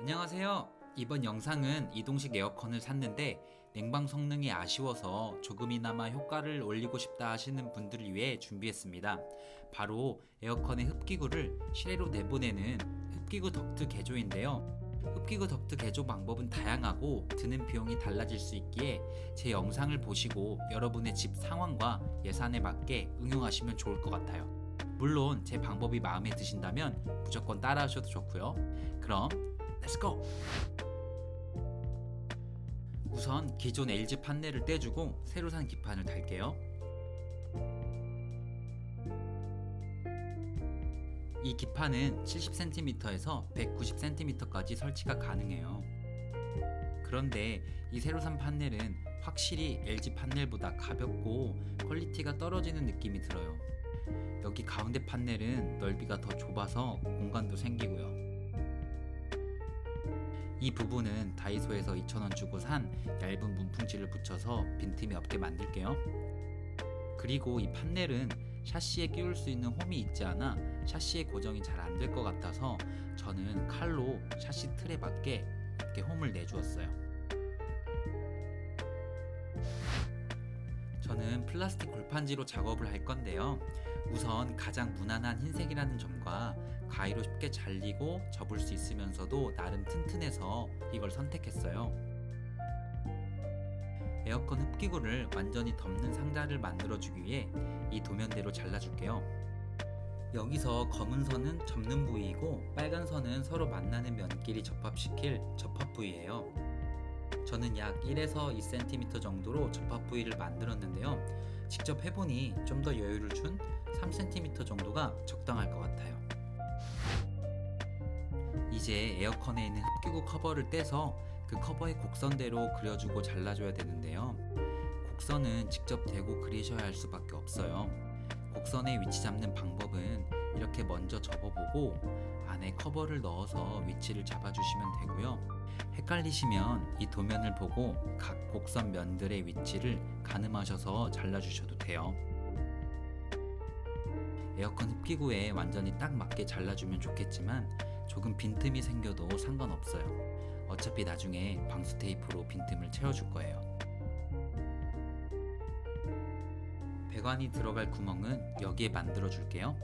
안녕하세요. 이번 영상은 이동식 에어컨을 샀는데 냉방 성능이 아쉬워서 조금이나마 효과를 올리고 싶다 하시는 분들을 위해 준비했습니다. 바로 에어컨의 흡기구를 실내로 내보내는 흡기구 덕트 개조인데요. 흡기구 덕트 개조 방법은 다양하고 드는 비용이 달라질 수 있기에 제 영상을 보시고 여러분의 집 상황과 예산에 맞게 응용하시면 좋을 것 같아요. 물론 제 방법이 마음에 드신다면 무조건 따라하셔도 좋고요. 그럼 렛츠고! 우선 기존 LG 판넬을 떼주고 새로 산 기판을 달게요. 이 기판은 70cm에서 190cm까지 설치가 가능해요. 그런데 이 새로 산 판넬은 확실히 LG 판넬보다 가볍고 퀄리티가 떨어지는 느낌이 들어요. 여기 가운데 판넬은 넓이가 더 좁아서 공간도 생기고요. 이 부분은 다이소에서 2,000원 주고 산 얇은 문풍지를 붙여서 빈틈이 없게 만들게요. 그리고 이 판넬은 샤시에 끼울 수 있는 홈이 있지 않아 샤시에 고정이 잘 안 될 것 같아서 저는 칼로 샤시 틀에 맞게 이렇게 홈을 내주었어요. 저는 플라스틱 골판지로 작업을 할 건데요. 우선 가장 무난한 흰색이라는 점과 가위로 쉽게 잘리고 접을 수 있으면서도 나름 튼튼해서 이걸 선택했어요. 에어컨 흡기구를 완전히 덮는 상자를 만들어주기 위해 이 도면대로 잘라줄게요. 여기서 검은 선은 접는 부위이고 빨간 선은 서로 만나는 면끼리 접합시킬 접합 부위예요. 저는 약 1에서 2cm 정도로 접합 부위를 만들었는데요. 직접 해보니 좀 더 여유를 준 3cm 정도가 적당할 것 같아요. 이제 에어컨에 있는 흡기구 커버를 떼서 그 커버의 곡선대로 그려주고 잘라줘야 되는데요. 곡선은 직접 대고 그리셔야 할 수밖에 없어요. 곡선의 위치 잡는 방법은 이렇게 먼저 접어보고 안에 커버를 넣어서 위치를 잡아주시면 되고요. 헷갈리시면 이 도면을 보고 각 곡선 면들의 위치를 가늠하셔서 잘라주셔도 돼요. 에어컨 흡기구에 완전히 딱 맞게 잘라주면 좋겠지만 조금 빈틈이 생겨도 상관없어요. 어차피 나중에 방수 테이프로 빈틈을 채워줄 거예요. 배관이 들어갈 구멍은 여기에 만들어 줄게요.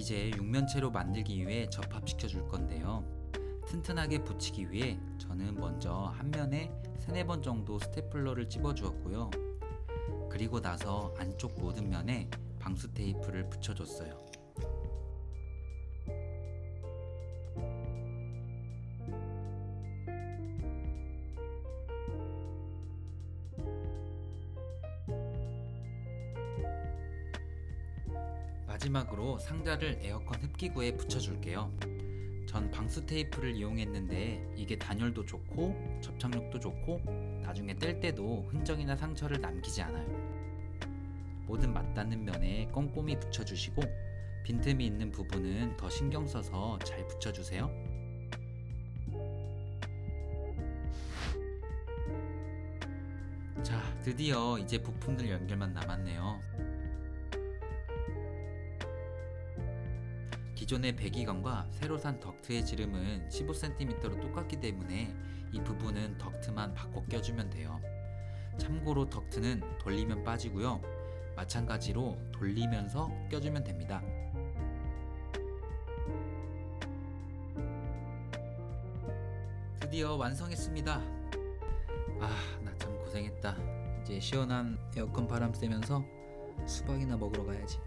이제 육면체로 만들기 위해 접합시켜 줄 건데요. 튼튼하게 붙이기 위해 저는 먼저 한 면에 3, 4번 정도 스테플러를 찝어 주었고요. 그리고 나서 안쪽 모든 면에 방수 테이프를 붙여줬어요. 마지막으로 상자를 에어컨 흡기구에 붙여줄게요. 전 방수 테이프를 이용했는데 이게 단열도 좋고 접착력도 좋고 나중에 뗄 때도 흔적이나 상처를 남기지 않아요. 모든 맞닿는 면에 꼼꼼히 붙여주시고 빈틈이 있는 부분은 더 신경 써서 잘 붙여주세요. 자, 드디어 이제 부품들 연결만 남았네요. 기존의 배기관과 새로 산 덕트의 지름은 15cm로 똑같기 때문에 이 부분은 덕트만 바꿔 껴주면 돼요. 참고로 덕트는 돌리면 빠지고요. 마찬가지로 돌리면서 껴주면 됩니다. 드디어 완성했습니다. 아, 나 참 고생했다. 이제 시원한 에어컨 바람 쐬면서 수박이나 먹으러 가야지.